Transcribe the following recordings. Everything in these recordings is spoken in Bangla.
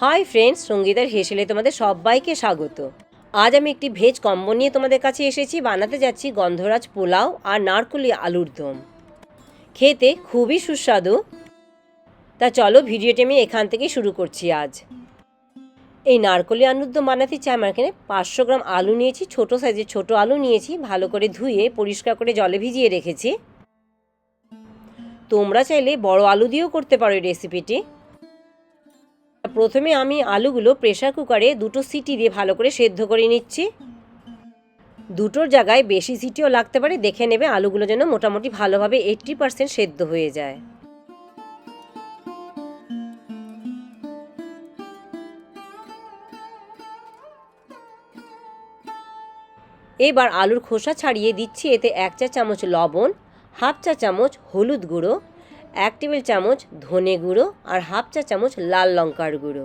হাই ফ্রেন্ডস সঙ্গীতার হেসেলে তোমাদের সবাইকে স্বাগত। আজ আমি একটি ভেজ কম্বো নিয়ে তোমাদের কাছে এসেছি, বানাতে যাচ্ছি গন্ধরাজ পোলাও আর নারকুলি আলুর দম। খেতে খুবই সুস্বাদু। তা চলো ভিডিওটি আমি এখান থেকে শুরু করছি আজ। এই নারকলি আলুর দম বানাতে চাই আমার এখানে পাঁচশো গ্রাম আলু নিয়েছি, ছোট সাইজের ছোট আলু নিয়েছি, ভালো করে ধুয়ে পরিষ্কার করে জলে ভিজিয়ে রেখেছি। তোমরা চাইলে বড় আলু দিয়েও করতে পারো এই রেসিপিটি প্রথমে আমি আলুগুলো প্রেশার কুকারে দুটো সিটি দিয়ে ভালো করে সেদ্ধ করে নিচ্ছি। দুটোর জায়গায় বেশি সিটিও লাগতে পারে, দেখে নেবে আলুগুলো যেন মোটামুটি ভালোভাবে এইট্টি পার্সেন্ট সেদ্ধ হয়ে যায়। এবার আলুর খোসা ছাড়িয়ে দিচ্ছি, এতে এক চা চামচ লবণ, হাফ চা চামচ হলুদ গুঁড়ো এক টেবিল চামচ ধনে গুঁড়ো আর হাফ চা চামচ লাল লঙ্কার গুঁড়ো।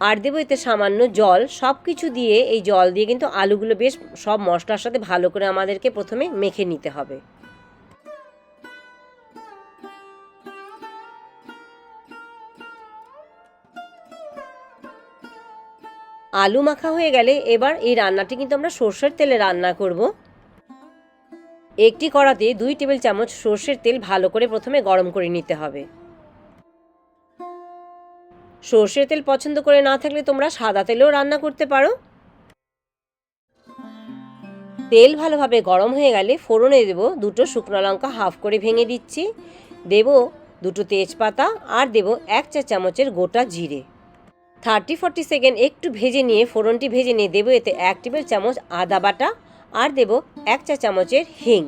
আর দেবো এতে সামান্য জল। সব কিছু দিয়ে এই জল দিয়ে কিন্তু আলুগুলো বেশ সব মশলার সাথে ভালো করে আমাদেরকে প্রথমে মেখে নিতে হবে। আলু মাখা হয়ে গেলে এবার এই রান্নাটি কিন্তু আমরা সর্ষের তেলে রান্না করব। একটি কড়াতে দুই টেবিল চামচ সর্ষের তেল ভালো করে প্রথমে গরম করে নিতে হবে। সর্ষের তেল পছন্দ করে না থাকলে তোমরা সাদা তেলেও রান্না করতে পারো। তেল ভালোভাবে গরম হয়ে গেলে ফোড়নে দেবো দুটো শুকনো লঙ্কা হাফ করে ভেঙে দিচ্ছি। দেবো দুটো তেজপাতা আর দেবো এক চা চামচের গোটা জিরে। থার্টি ফর্টি সেকেন্ড একটু ভেজে নিয়ে, ফোড়নটি ভেজে নিয়ে দেবো এতে এক টেবিল চামচ আদা বাটা আর দেব এক চা চামচের হিং।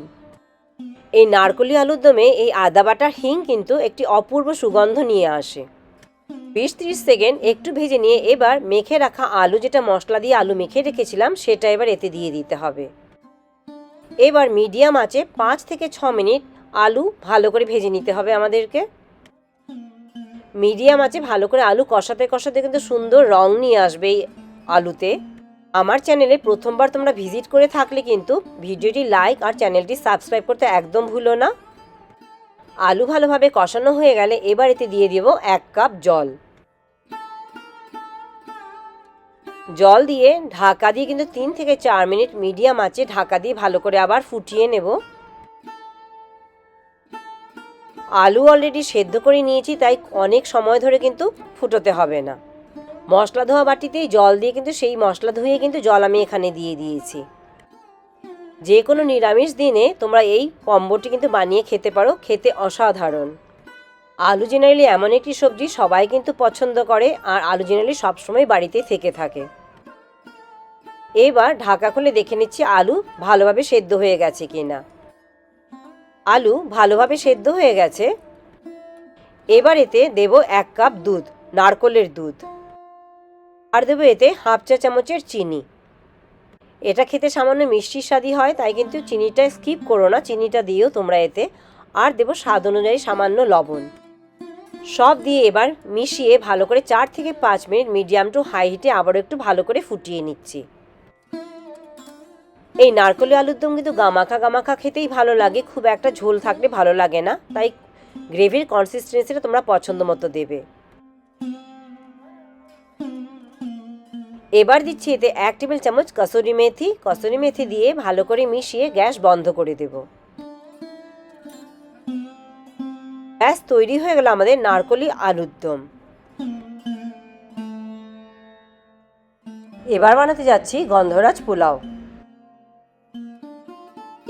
এই নারকলি আলুর দমে এই আদা বাটার হিং কিন্তু একটি অপূর্ব সুগন্ধ নিয়ে আসে। বিশ ত্রিশ সেকেন্ড একটু ভেজে নিয়ে এবার মেখে রাখা আলু যেটা মশলা দিয়ে আলু মেখে রেখেছিলাম, সেটা এবার এতে দিয়ে দিতে হবে। এবার মিডিয়াম আঁচে পাঁচ থেকে ছ মিনিট আলু ভালো করে ভেজে নিতে হবে আমাদেরকে। মিডিয়াম আছে, ভালো করে আলু কষাতে কষাতে কিন্তু সুন্দর রং নিয়ে আসবে এই আলুতে। আমার চ্যানেলে প্রথমবার তোমরা ভিজিট করে থাকলে কিন্তু ভিডিওটি লাইক আর চ্যানেলটি সাবস্ক্রাইব করতে একদম ভুলো না। আলু ভালোভাবে কষানো হয়ে গেলে এবার এতে দিয়ে দেব এক কাপ জল। জল দিয়ে ঢাকা দিয়ে কিন্তু তিন থেকে চার মিনিট মিডিয়াম আছে ঢাকা দিয়ে ভালো করে আবার ফুটিয়ে নেব। আলু অলরেডি সেদ্ধ করে নিয়েছি, তাই অনেক সময় ধরে কিন্তু ফুটোতে হবে না। মশলা ধোয়া বাটিতেই জল দিয়ে কিন্তু সেই মশলা ধুয়ে কিন্তু জল আমি এখানে দিয়ে দিয়েছি। যে কোনো নিরামিষ দিনে তোমরা এই কম্বোটি কিন্তু বানিয়ে খেতে পারো, খেতে অসাধারণ। আলু জেনারেলি এমন একটি সবজি সবাই কিন্তু পছন্দ করে, আর আলু জেনারেলি সবসময় বাড়িতে থেকে থাকে। এবার ঢাকা খুলে দেখে নিচ্ছি আলু ভালোভাবে সেদ্ধ হয়ে গেছে কিনা। আলু ভালোভাবে সেদ্ধ হয়ে গেছে। এবার এতে দেব এক কাপ দুধ, নারকলের দুধ। আর দেবো এতে হাফ চা চামচের চিনি। এটা খেতে সামান্য মিষ্টির স্বাদই হয়, তাই কিন্তু চিনিটা স্কিপ করো না, চিনিটা দিয়েও তোমরা এতে। আর দেবো স্বাদ অনুযায়ী সামান্য লবণ। সব দিয়ে এবার মিশিয়ে ভালো করে চার থেকে পাঁচ মিনিট মিডিয়াম টু হাই হিটে আবারও একটু ভালো করে ফুটিয়ে নিচ্ছি। এই নারকলি আলুর দম কিন্তু গামাখা গামাখা খেতেই ভালো লাগে। খুব একটা ঝোল থাকলে ভালো লাগে না। তাই গ্রেভির কনসিস্টেন্সিটা তোমরা পছন্দ মতো দেবে। এবার দিচ্ছি এতে এক টেবিল চামচ কসুরি মেথি। কসুরি মেথি দিয়ে ভালো করে মিশিয়ে গ্যাস বন্ধ করে দেব। গ্যাস তৈরি হয়ে গেল আমাদের নারকলি আলুর দম। এবার বানাতে যাচ্ছি গন্ধরাজ পোলাও।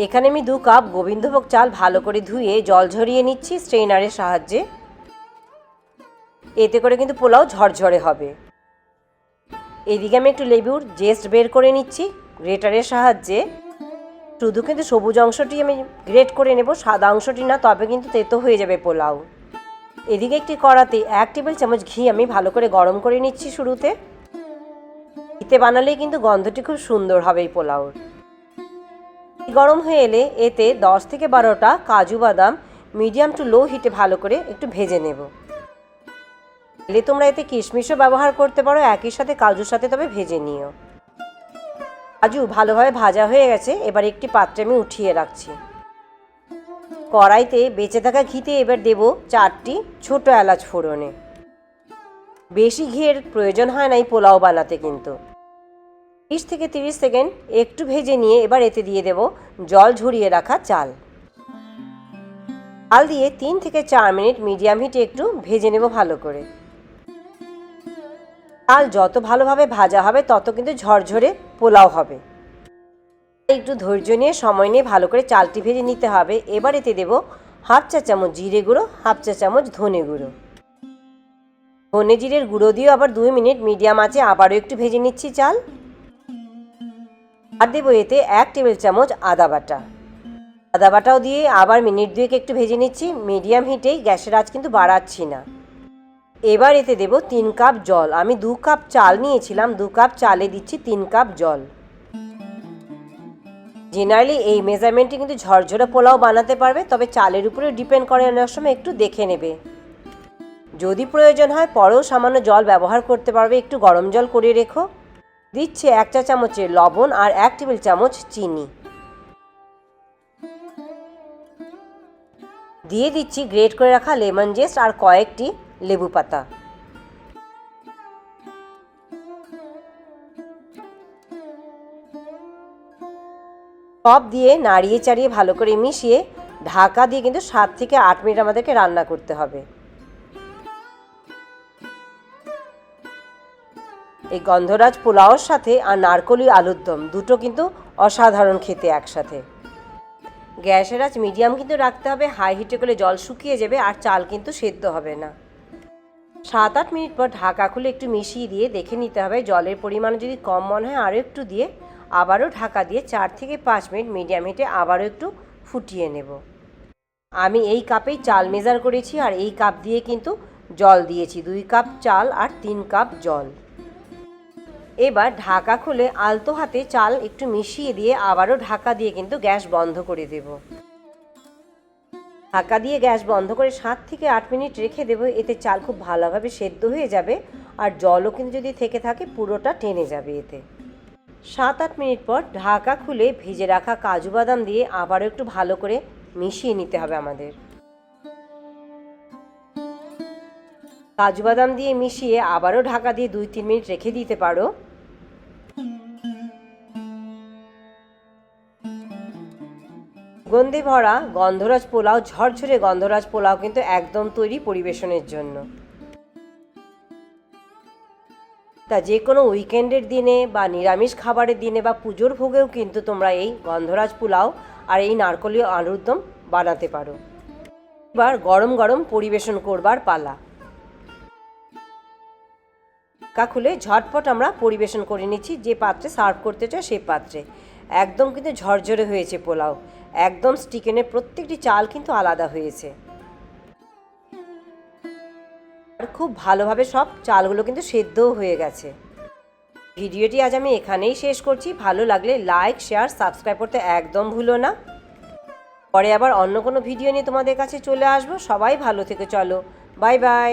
এখানে আমি দু কাপ গোবিন্দভোগ চাল ভালো করে ধুয়ে জল ঝরিয়ে নিচ্ছি স্ট্রেনারের সাহায্যে। এতে করে কিন্তু পোলাও ঝরঝরে হবে। এদিকে আমি একটু লেবুর জেস্ট বের করে নিচ্ছি গ্রেটারের সাহায্যে। শুধু কিন্তু সবুজ অংশটি আমি গ্রেট করে নেব, সাদা অংশটি না, তবে কিন্তু তেতো হয়ে যাবে পোলাও। এদিকে একটি কড়াতে এক টেবিল চামচ ঘি আমি ভালো করে গরম করে নিচ্ছি শুরুতে। ঘিতে বানালেই কিন্তু গন্ধটি খুব সুন্দর হবে এই পোলাওর। গরম হয়ে এলে এতে দশ থেকে বারোটা কাজু বাদাম মিডিয়াম টু লো হিটে ভালো করে একটু ভেজে নেব। এলে তোমরা এতে কিশমিশও ব্যবহার করতে পারো, একই সাথে কাজুর সাথে তবে ভেজে নিও। কাজু ভালোভাবে ভাজা হয়ে গেছে, এবার একটি পাত্রে আমি উঠিয়ে রাখছি। কড়াইতে বেঁচে থাকা ঘিতে এবার দেব চারটি ছোট এলাচ ফোড়নে। বেশি ঘিয়ের প্রয়োজন হয় না এই পোলাও বানাতে কিন্তু। বিশ থেকে তিরিশ সেকেন্ড একটু ভেজে নিয়ে এবার এতে দিয়ে দেব জল ঝরিয়ে রাখা চাল। চাল দিয়ে তিন থেকে চার মিনিট মিডিয়াম হিটে একটু ভেজে নেব ভালো করে। চাল যত ভালোভাবে ভাজা হবে তত কিন্তু ঝরঝরে পোলাও হবে। একটু ধৈর্য নিয়ে সময় নিয়ে ভালো করে চালটি ভেজে নিতে হবে। এবার এতে দেবো হাফ চা চামচ জিরে গুঁড়ো, হাফ চা চামচ ধনে গুঁড়ো। ধনে জিরের গুঁড়ো দিয়েও আবার দুই মিনিট মিডিয়াম আছে আবারও একটু ভেজে নিচ্ছি চাল। আর দেবো এতে এক টেবিল চামচ আদা বাটা। আদা বাটাও দিয়ে আবার মিনিট দুয়েক একটু ভেজে নিচ্ছি। মিডিয়াম হিটেই গ্যাসের আঁচ কিন্তু বাড়াচ্ছি না। এবার এতে দেব তিন কাপ জল। আমি দু কাপ চাল নিয়েছিলাম, দু কাপ চালে দিচ্ছি তিন কাপ জল। জেনারেলি এই মেজারমেন্টে কিন্তু ঝরঝরে পোলাও বানাতে পারবে, তবে চালের উপরে ডিপেন্ড করে নেওয়ার সময় একটু দেখে নেবে। যদি প্রয়োজন হয়, পরেও সামান্য জল ব্যবহার করতে পারবে। একটু গরম জল করে রেখো। দিচ্ছে এক চা চামচের লবণ আর এক টেবিল চামচ চিনি। দিয়ে দিচ্ছি গ্রেট করে রাখা লেমন জেস্ট আর কয়েকটি লেবু পাতা। সব দিয়ে নাড়িয়ে চাড়িয়ে ভালো করে মিশিয়ে ঢাকা দিয়ে কিন্তু সাত থেকে আট মিনিট আমাদেরকে রান্না করতে হবে। এই গন্ধরাজ পোলাওর সাথে আর নারকলি আলুর দম, দুটো কিন্তু অসাধারণ খেতে একসাথে। গ্যাসের আঁচ মিডিয়াম কিন্তু রাখতে হবে, হাই হিটে করলে জল শুকিয়ে যাবে আর চাল কিন্তু সেদ্ধ হবে না। সাত আট মিনিট পর ঢাকা খুলে একটু মিশিয়ে দিয়ে দেখে নিতে হবে, জলের পরিমাণ যদি কম মনে হয় আরও একটু দিয়ে, আবারও ঢাকা দিয়ে চার থেকে পাঁচ মিনিট মিডিয়াম হিটে আবারও একটু ফুটিয়ে নেব। আমি এই কাপেই চাল মেজার করেছি আর এই কাপ দিয়ে কিন্তু জল দিয়েছি, দুই কাপ চাল আর তিন কাপ জল। এবার ঢাকা খুলে আলতো হাতে চাল একটু মিশিয়ে দিয়ে আবারও ঢাকা দিয়ে কিন্তু গ্যাস বন্ধ করে দেব। ঢাকা দিয়ে গ্যাস বন্ধ করে সাত থেকে আট মিনিট রেখে দেবো, এতে চাল খুব ভালোভাবে সেদ্ধ হয়ে যাবে আর জলও কিন্তু যদি থেকে থাকে পুরোটা টেনে যাবে এতে। সাত আট মিনিট পর ঢাকা খুলে ভেজে রাখা কাজু বাদাম দিয়ে আবারও একটু ভালো করে মিশিয়ে নিতে হবে আমাদের। কাজু বাদাম দিয়ে মিশিয়ে আবারও ঢাকা দিয়ে দুই তিন মিনিট রেখে দিতে পারো। গন্ধে ভরা গন্ধরাজ পোলাও, ঝরঝরে গন্ধরাজ পোলাও কিন্তু একদম তৈরি পরিবেশনের জন্য। তা যে কোনো উইকেন্ডের দিনে বা নিরামিষ খাবারের দিনে বা পুজোর ভোগেও কিন্তু তোমরা এই গন্ধরাজ পোলাও আর এই নারকলীয় আলুর দম বানাতে পারো। এবার গরম গরম পরিবেশন করবার পালা। ঢাকা খুলে ঝটপট আমরা পরিবেশন করে নিচ্ছি, যে পাত্রে সার্ভ করতে চাই সেই পাত্রে। একদম কিন্তু ঝরঝরে হয়েছে পোলাও। একদম স্টিকেনের প্রত্যেকটি চাল কিন্তু আলাদা হয়েছে। আর খুব ভালোভাবে সব চালগুলো কিন্তু সেদ্ধও হয়ে গেছে। ভিডিওটি আজ আমি এখানেই শেষ করছি। ভালো লাগলে লাইক শেয়ার সাবস্ক্রাইব করতে একদম ভুলো না। পরে আবার অন্য কোনো ভিডিও নিয়ে তোমাদের কাছে চলে আসব। সবাই ভালো থেকে, চলো। Bye bye